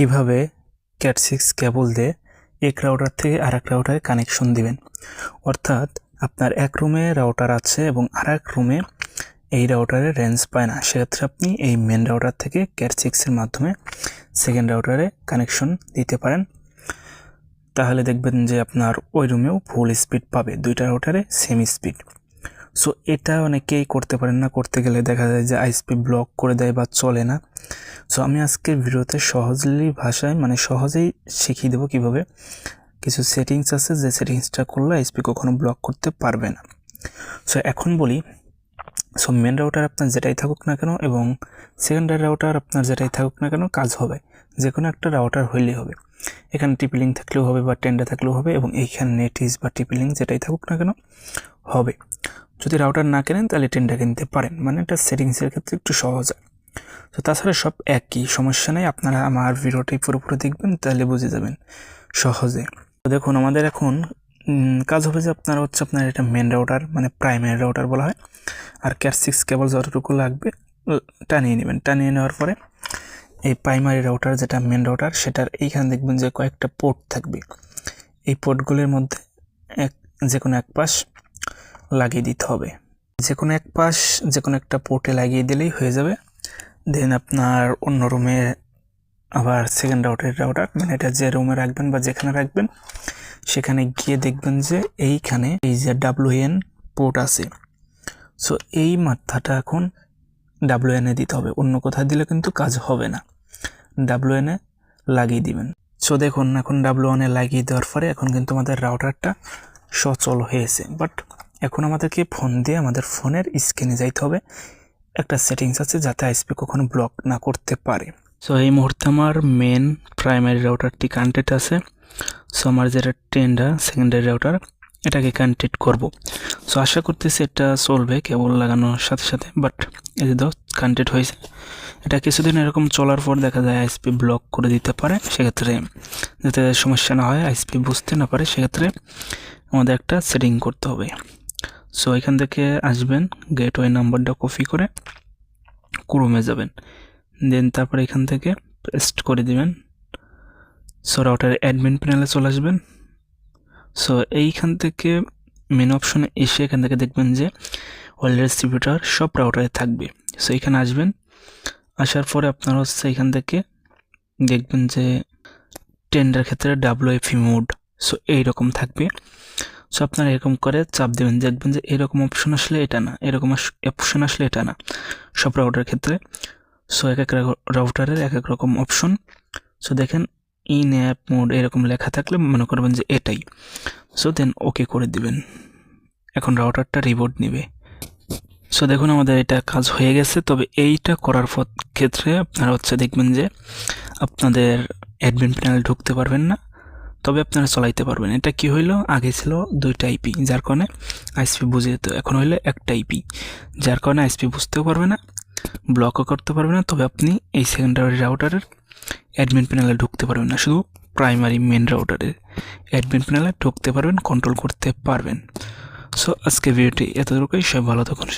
কীভাবে cat six কেবল দিয়ে এক রাউটার থেকে আর এক রাউটারে কানেকশন দিবেন? অর্থাৎ আপনার এক রুমে রাউটার আছে এবং আর এক রুমে এই রাউটারে রেঞ্জ পায় না। সেক্ষেত্রে আপনি এই মেন রাউটার থেকে ক্যাট সিক্সের মাধ্যমে সেকেন্ড রাউটারে কানেকশন দিতে পারেন। তাহলে দেখবেন যে আপনার ওই রুমেও ফুল স্পিড পাবে। দুইটা রাউটারে সেম স্পিড সো এটা অনেকেই করতে পারেন না। করতে গেলে দেখা যায় যে আইএসপি ব্লক করে দেয় বা চলে না। সো আমি আজকের ভিডিওতে সহজলি ভাষায় মানে সহজেই শিখিয়ে দেবো কীভাবে কিছু সেটিংস আছে যে সেটিংসটা করলে আইএসপি কখনো ব্লক করতে পারবে না। সো এখন বলি সো মেন রাউটার আপনার যেটাই থাকুক না কেন এবং সেকেন্ডারি রাউটার আপনার যেটাই থাকুক না কেন কাজ হবে। যে কোনো একটা রাউটার হইলেই হবে। এখানে টিপিলিং থাকলেও হবে বা টেন্ডা থাকলেও হবে এবং এইখানে নেটিস বা টিপিলিং যেটাই থাকুক না কেন হবে। যদি রাউটার না কেনেন, তাহলে টেন্ডা কিনতে পারেন। মানে এটা সেটিংসের ক্ষেত্রে একটু সহজ হয়। তো তাছাড়া সব একই, সমস্যা নেই। আপনারা আমার ভিডিওটি পুরোপুরি দেখবেন, তাহলে বুঝে যাবেন সহজে। তো দেখুন, আমাদের এখন কাজ হবে যে আপনার হচ্ছে আপনার এটা মেন রাউটার মানে প্রাইমারি রাউটার বলা হয়। আর ক্যাট সিক্স কেবল যতটুকু লাগবে টানিয়ে নেবেন। টানিয়ে নেওয়ার পরে এই প্রাইমারি রাউটার যেটা মেন রাউটার সেটার এইখানে দেখবেন যে কয়েকটা পোর্ট থাকবে। এই পোর্টগুলির মধ্যে এক যে কোনো এক পাশ লাগিয়ে দিতে হবে। যে কোনো এক পাশ যে কোনো একটা পোর্টে লাগিয়ে দিলেই হয়ে যাবে। দেন আপনার অন্য রুমে আবার সেকেন্ড রাউটার রাউটার মানে এটা যে রুমে রাখবেন বা যেখানে রাখবেন, সেখানে গিয়ে দেখবেন যে এইখানে এই যে ডাব্লু এন পোর্ট আছে। সো এই মাথাটা এখন ডাব্লু এনে দিতে হবে। অন্য কোথাও দিলে কিন্তু কাজ হবে না। ডাব্লু এনে লাগিয়ে দিবেন। সো দেখুন, এখন ডাব্লু এনে লাগিয়ে দেওয়ার পরে এখন কিন্তু আমাদের রাউটারটা সচল হয়েছে। বাট এখন আমাদেরকে ফোন দিয়ে আমাদের ফোনের স্ক্রিনে যাইতে হবে। একটা সেটিংস আছে যাতে আইসপি কখনো ব্লক না করতে পারে। সো এই মুহূর্তে আমার মেন প্রাইমারি রাউটারটি কানেক্টেড আছে। সো আমার যেটা টেন্ডা সেকেন্ডারি রাউটার এটাকে কানেক্টেড করব। সো আশা করতেছি এটা চলবে, কেবল লাগানোর সাথে সাথে বাট এই যে কানেক্টেড হয়েছে। এটা কিছুদিন এরকম চলার পর দেখা যায় আইসপি ব্লক করে দিতে পারে। সেক্ষেত্রে যাতে সমস্যা না হয় আইসপি বুঝতে না পারে, সেক্ষেত্রে আমাদের একটা সেটিং করতে হবে। সো এখান থেকে আসবেন গেটওয়ে নাম্বারটা কপি করে ক্রোমে যাবেন। দেন তারপর এখান থেকে পেস্ট করে দিবেন। সো রাউটার অ্যাডমিন প্যানেলে চলে আসবেন। সো এইখান থেকে মেন অপশনে এসে এখান থেকে দেখবেন যে ওয়ার্ল্ড ডিস্ট্রিবিউটার সব রাউটারে থাকবে। সো এখানে আসবেন। আসার পরে আপনারা হচ্ছে এখান থেকে দেখবেন যে টেন্ডার ক্ষেত্রে ডাব্লিউ এফি মোড সো এইরকম থাকবে। সো আপনারা এরকম করে চাপ দেবেন, দেখবেন যে এরকম অপশন আসলে এটা না, এরকম অপশন আসলে এটা না সব রাউটার ক্ষেত্রে। সো এক এক রাউটারের এক এক রকম অপশন সো দেখেন ইন অ্যাপ মোড এরকম লেখা থাকলে মনে করবেন যে এটাই। সো দেন ওকে করে দিবেন। এখন রাউটারটা রিবোর্ড নেবে। সো দেখুন আমাদের এটা কাজ হয়ে গেছে, তবে এইটা করার ক্ষেত্রে আপনারা হচ্ছে দেখবেন যে আপনাদের অ্যাডমিন প্যানেল ঢুকতে পারবেন না। তবে আপনারা চলাইতে পারবেন। এটা কি হইল? আগে ছিল দুইটা আইপি যার কারণে আইসপি বুঝে যেত। এখন হইল একটা আইপি যার কারণে আইসপি বুঝতেও পারবে না, ব্লকও করতে পারবে না, তবে আপনি এই সেকেন্ডারি রাউটারের অ্যাডমিন প্যানেলে ঢুকতে পারবেন না, শুধু প্রাইমারি মেন রাউটারের অ্যাডমিন প্যানেলে ঢুকতে পারবেন কন্ট্রোল করতে পারবেন। সো আজকে ভিডিওটি এতটুকুই। সব ভালো থাকুন।